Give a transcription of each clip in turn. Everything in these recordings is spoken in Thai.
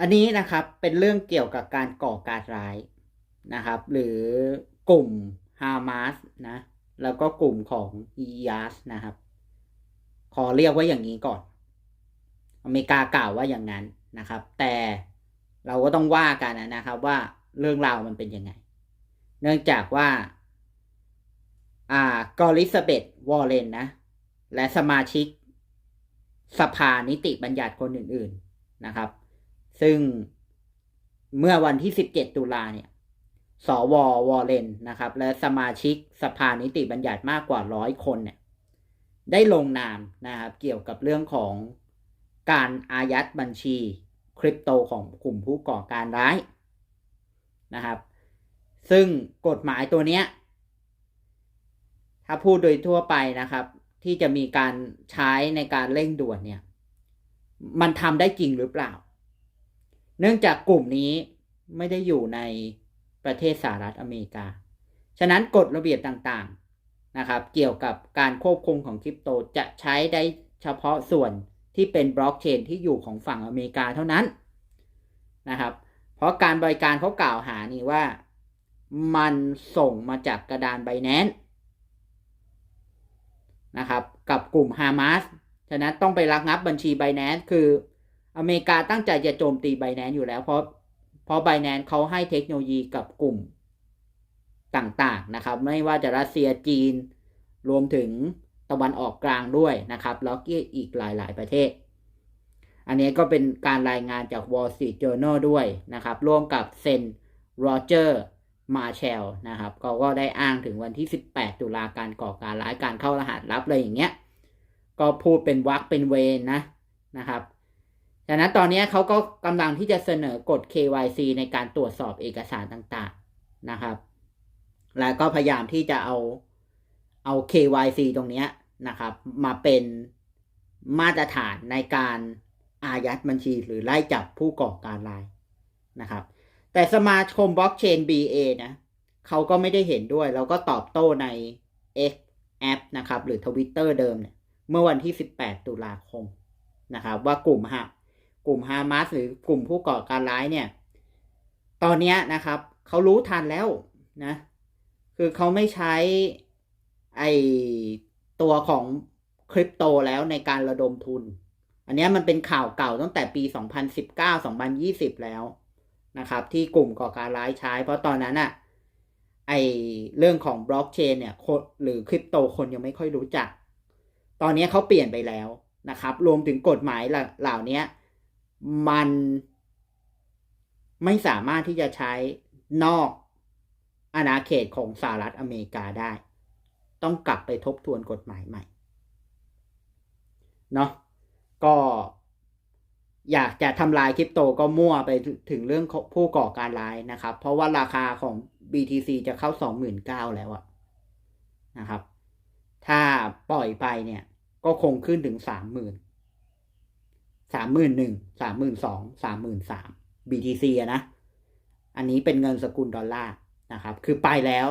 อันนี้นะครับเป็นเรื่องเกี่ยวกับการก่อการร้ายนะครับ หรือกลุ่มฮามาสนะ แล้วก็กลุ่มของอียาสนะครับ ขอเรียกว่าอย่างนี้ก่อน อเมริกากล่าวว่าอย่างนั้นนะครับ แต่เราก็ต้องว่ากันนะครับว่าเรื่องราวมันเป็นยังไง เนื่องจากว่าอ่ากอริสเบตวอร์เรนนะ และสมาชิกสภานิติบัญญัติคนอื่น ๆนะครับ ซึ่งเมื่อวันที่ 17 ตุลาเนี่ย สววอร์เรนนะครับ และสมาชิกสภานิติบัญญัติมากกว่าร้อยคนเนี่ย ได้ลงนามนะครับ เกี่ยวกับเรื่องของการอายัดบัญชีคริปโตของกลุ่มผู้ก่อการร้ายนะครับ ซึ่งกฎหมายตัวเนี้ย ถ้าพูดโดยทั่วไปนะครับ ที่จะมีการใช้ในการเร่งด่วนเนี่ย มันทำได้จริงหรือเปล่า เนื่องจากกลุ่มนี้ไม่ได้อยู่ในประเทศสหรัฐอเมริกา ฉะนั้นกฎระเบียบต่างๆนะครับ เกี่ยวกับการควบคุมของคริปโตจะใช้ได้เฉพาะส่วนที่เป็นบล็อกเชนที่อยู่ของฝั่งอเมริกาเท่านั้นนะครับ เพราะการบริการเขากล่าวหานี่ว่ามันส่งมาจากกระดานไบแนนนะครับ กับกลุ่มฮามาสฉะนั้นต้องไประงับบัญชีไบแนนคือ อเมริกาตั้งใจจะโจมตีไบแนนอยู่แล้ว เพราะเพราะไบแนนเขาให้เทคโนโลยีกับกลุ่มต่างๆนะครับ ไม่ว่าจะรัสเซียจีน รวมถึงตะวันออกกลางด้วยนะครับ แล้วก็อีกหลายๆประเทศ อันนี้ก็เป็นการรายงานจาก Wall Street Journal ด้วยนะครับ ร่วมกับเซนโรเจอร์มาเชลนะครับเขาก็ได้อ้างถึงวันที่ 18 ตุลาการก่อการร้ายการเข้ารหัสลับอะไรอย่างเงี้ย ก็พูดเป็นวักเป็นเวนนะนะครับ ดังนั้นตอนนี้เขาก็กำลังที่จะเสนอกฎ KYC ในการตรวจสอบเอกสารต่างๆนะครับ แล้วก็พยายามที่จะเอาเอา KYC ตรงนี้นะครับ มาเป็นมาตรฐานในการอายัดบัญชีหรือไล่จับผู้ก่อการร้ายนะครับ แต่สมาคมบล็อกเชน BA นะเขาก็ไม่ได้เห็นด้วย แล้วก็ตอบโต้ใน X App นะครับ หรือ Twitter เดิมเนี่ยเมื่อวันที่ 18 ตุลาคมนะครับ ว่ากลุ่มฮา กลุ่มฮามาสหรือกลุ่มผู้ก่อการร้ายเนี่ย ตอนนี้นะครับเขารู้ทันแล้วนะ คือเขาไม่ใช้ไอตัวของคริปโตแล้วในการระดมทุน อันนี้มันเป็นข่าวเก่าตั้งแต่ปี 2019-2020 แล้วนะครับ ที่กลุ่มก่อการร้ายใช้ เพราะตอนนั้นอะไอเรื่องของบล็อกเชนเนี่ยหรือคริปโตคนยังไม่ค่อยรู้จัก ตอนนี้เขาเปลี่ยนไปแล้วนะครับ รวมถึงกฎหมายเหล่านี้ มันไม่สามารถที่จะใช้นอกอาณาเขตของสหรัฐอเมริกาได้ ต้องกลับไปทบทวนกฎหมายใหม่เนาะก็อยากจะทำลายคริปโตก็มั่วไปถึงเรื่องผู้ก่อการร้ายนะครับ เพราะว่าราคาของ BTC จะเข้า 29,000 แล้วอะนะครับ ถ้าปล่อยไปเนี่ย ก็คงขึ้นถึง 30,000 31,000 32,000 33,000 BTC อะนะ อันนี้เป็นเงินสกุลดอลลาร์นะครับ คือไปแล้ว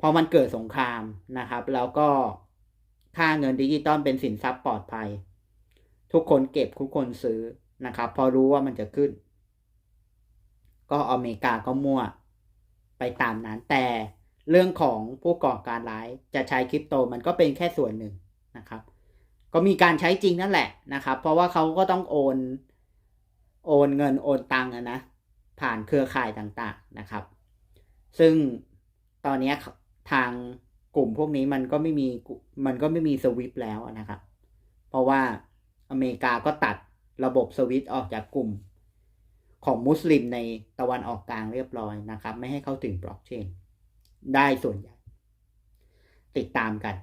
พอมันเกิดสงครามนะครับ แล้วก็ค่าเงินดิจิตอลเป็นสินทรัพย์ปลอดภัย ทุกคนเก็บทุกคนซื้อนะครับ พอรู้ว่ามันจะขึ้น ก็อเมริกาก็มั่วไปตามนั้นแต่เรื่องของผู้ก่อการร้ายจะใช้คริปโตมันก็เป็นแค่ส่วนหนึ่งนะครับ ก็มีการใช้จริงนั่นแหละนะครับ เพราะว่าเขาก็ต้องโอน โอนเงินโอนตังค์นะ ผ่านเครือข่ายต่างๆนะครับ ซึ่งตอนนี้ทางกลุ่มพวกนี้มันก็ไม่มีมันก็ไม่มีสวิปแล้วนะครับ เพราะว่าอเมริกาก็ตัดระบบสวิตออกจากกลุ่มของมุสลิมในตะวันออกกลางเรียบร้อยนะครับ ไม่ให้เข้าถึงบล็อกเชนได้ส่วนใหญ่ ติดตามกัน